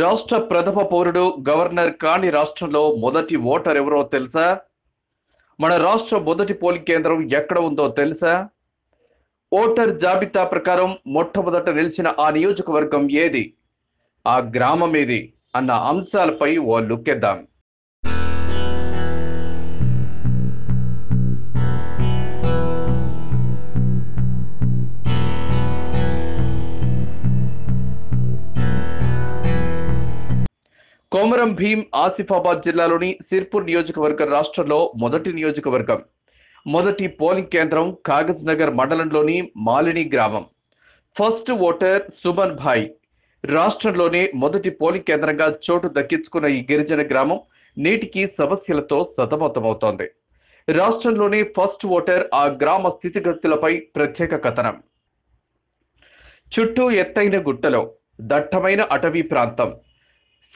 రాష్ట్ర ప్రథమ పౌరుడు గవర్నర్ కాని రాష్ట్రంలో మొదటి ఓటర్ ఎవరో తెలుసా? మన రాష్ట్ర మొదటి పోలింగ్ కేంద్రం ఎక్కడ ఉందో తెలుసా? ఓటర్ జాబితా ప్రకారం మొట్టమొదట నిలిచిన ఆ నియోజకవర్గం ఏది? ఆ గ్రామం ఏది? అన్న అంశాలపై ఓ లుక్కేద్దాం. కోమరం భీం ఆసిఫాబాద్ జిల్లాలోని సిర్పూర్ నియోజకవర్గం రాష్ట్రంలో మొదటి నియోజకవర్గం. మొదటి పోలింగ్ కేంద్రం కాగజ్ నగర్ మండలంలోని మాలిని గ్రామం. First voter Suman Bhai. రాష్ట్రంలోనే మొదటి పోలింగ్ కేంద్రంగా చోటు దక్కించుకున్న ఈ గిరిజన గ్రామం నేటికి సమస్యలతో సతమతమవుతోంది. రాష్ట్రంలోనే ఫస్ట్ ఓటర్ ఆ గ్రామ స్థితిగతులపై ప్రత్యేక కథనం. చుట్టూ ఎత్తైన గుట్టలో దట్టమైన అటవీ ప్రాంతం.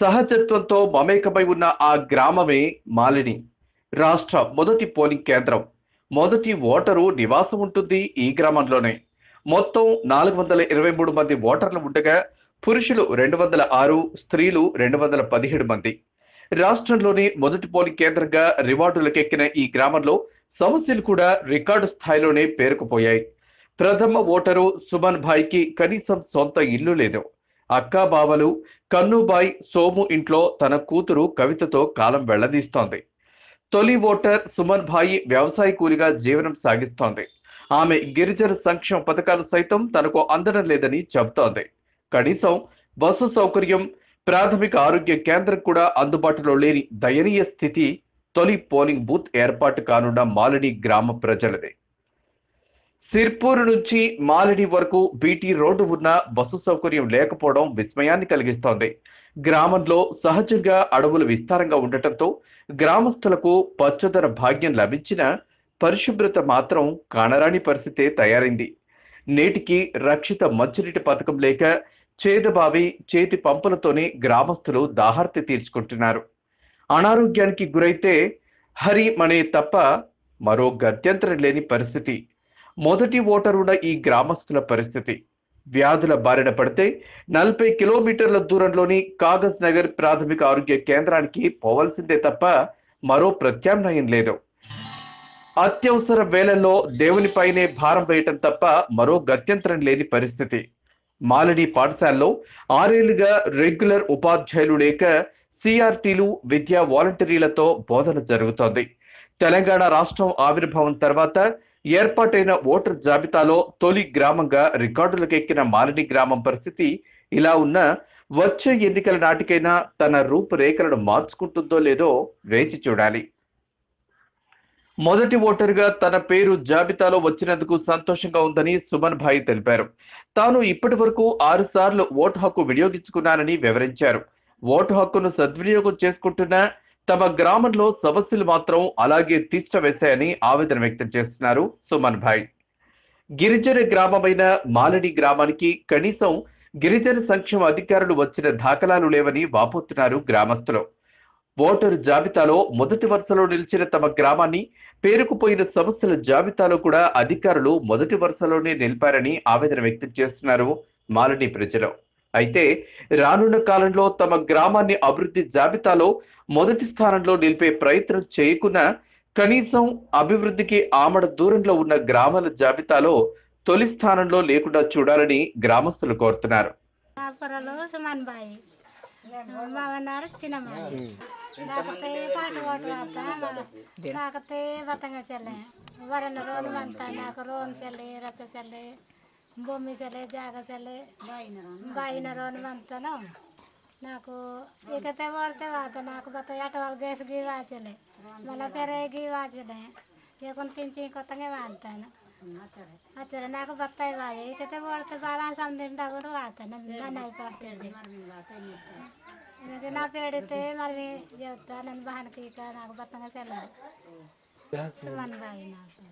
సహజత్వంతో మమేకమై ఉన్న ఆ గ్రామమే మాలిని. రాష్ట్ర మొదటి పోలింగ్ కేంద్రం. మొదటి ఓటరు నివాసం ఉంటుంది ఈ గ్రామంలోనే. మొత్తం నాలుగు వందల ఇరవై మూడు మంది ఓటర్లు ఉండగా పురుషులు రెండు వందల ఆరు స్త్రీలు రెండు వందల పదిహేడు మంది. రాష్ట్రంలోని మొదటి పోలింగ్ కేంద్రంగా రివార్డులకెక్కిన ఈ గ్రామంలో సమస్యలు కూడా రికార్డు స్థాయిలోనే పేరుకుపోయాయి. ప్రథమ ఓటరు సుమన్ భాయ్కి కనీసం సొంత ఇల్లు లేదు. అక్కా బావలు కన్నుబాయ్ సోము ఇంట్లో తన కూతురు కవితతో కాలం వెళ్ళదీస్తోంది తొలి ఓటర్ సుమన్ భాయి వ్యవసాయ కూలిగా జీవనం సాగిస్తోంది. ఆమె గిరిజన సంక్షేమ పథకాలు సైతం తనకు అందడం లేదని చెబుతోంది. కనీసం బస్సు సౌకర్యం ప్రాథమిక ఆరోగ్య కేంద్రం కూడా అందుబాటులో లేని దయనీయ స్థితి తొలి పోలింగ్ బూత్ ఏర్పాటు కానున్న మాలిని గ్రామ ప్రజలదే. సిర్పూర్ నుంచి మాలడి వరకు బీటీ రోడ్డు ఉన్న బస్సు సౌకర్యం లేకపోవడం విస్మయాన్ని కలిగిస్తోంది. గ్రామంలో సహజంగా అడవులు విస్తారంగా ఉండటంతో గ్రామస్తులకు పచ్చదన భాగ్యం లభించిన పరిశుభ్రత మాత్రం కానరాని పరిస్థితే తయారైంది. నేటికి రక్షిత మంచినీటి పథకం లేక చేదబావి చేతి పంపులతోనే గ్రామస్తులు దాహార్తి తీర్చుకుంటున్నారు. అనారోగ్యానికి గురైతే హరి మనే తప్ప మరో గత్యంతరం లేని పరిస్థితి. మొదటి ఓటరున్న ఈ గ్రామస్తుల పరిస్థితి. వ్యాధుల బారిన పడితే నలభై కిలోమీటర్ల దూరంలోని కాగజ్ నగర్ ప్రాథమిక ఆరోగ్య కేంద్రానికి పోవలసిందే తప్ప మరో ప్రత్యామ్నాయం లేదు. అత్యవసర వేళల్లో దేవునిపైనే భారం వేయటం తప్ప మరో గత్యంతరం లేని పరిస్థితి. మాలిని పాఠశాలలో ఆరేళ్ళుగా రెగ్యులర్ ఉపాధ్యాయులు లేక సిఆర్టీలు విద్యా వాలంటీర్లతో బోధన జరుగుతోంది. తెలంగాణ రాష్ట్రం ఆవిర్భావం తర్వాత ఏర్పాటైన ఓటర్ జాబితాలో తొలి గ్రామంగా రికార్డులకు ఎక్కిన మాలిని గ్రామం పరిస్థితి ఇలా ఉన్న వచ్చే ఎన్నికల నాటికైనా తన రూపురేఖలను మార్చుకుంటుందో లేదో వేచి చూడాలి. మొదటి ఓటరుగా తన పేరు జాబితాలో వచ్చినందుకు సంతోషంగా ఉందని సుమన్ భాయ్ తెలిపారు. తాను ఇప్పటి వరకు ఆరు సార్లు ఓటు హక్కు వినియోగించుకున్నానని వివరించారు. ఓటు హక్కును సద్వినియోగం చేసుకుంటున్న తమ గ్రామంలో సమస్యలు మాత్రం అలాగే తీష్ట వేశాయని ఆవేదన వ్యక్తం చేస్తున్నారు సుమన్ భాయ్. గిరిజన గ్రామమైన మాలడి గ్రామానికి కనీసం గిరిజన సంక్షేమ అధికారులు వచ్చిన దాఖలాలు లేవని వాపోతున్నారు గ్రామస్తులు. ఓటరు జాబితాలో మొదటి వరుసలో నిలిచిన తమ గ్రామాన్ని పేరుకుపోయిన సమస్యల జాబితాలో కూడా అధికారులు మొదటి వరుసలోనే నిలిపారని ఆవేదన వ్యక్తం చేస్తున్నారు మాలని ప్రజలు. అయితే రానున్న కాలంలో తమ గ్రామాన్ని అభివృద్ధి జాబితాలో మొదటి స్థానంలో నిలిపే ప్రయత్నం చేయకున్నా కనీసం అభివృద్ధికి ఆమడ దూరంలో ఉన్న గ్రామాల జాబితాలో తొలి స్థానంలో లేకుండా చూడాలని గ్రామస్తులు కోరుతున్నారు. వరన రోలు అంతా నాకు రోన్ చెల్లి రచ్చ చెల్లి. భూమి చెల్లి జాగ చెల్లి బాయిన రోను అంతాను నాకు ఇకతే పడితే వాత నాకు బత ఎట వాళ్ళు గేసి గీ వాచలే మళ్ళీ పెరే గీ వాచలే ఇక తించి కొత్తగా వాడతాను అచ్చర నాకు బత్తాయి వాయి ఇకతే పడితే బాగా సందింటా కూడా వాతాను నన్ను అయిపోతుంది ఇది నా పేడితే మరి చెప్తా నన్ను బాగానికి ఇక నాకు బతంగా చెల్లదు సుమన్ బాయి నాకు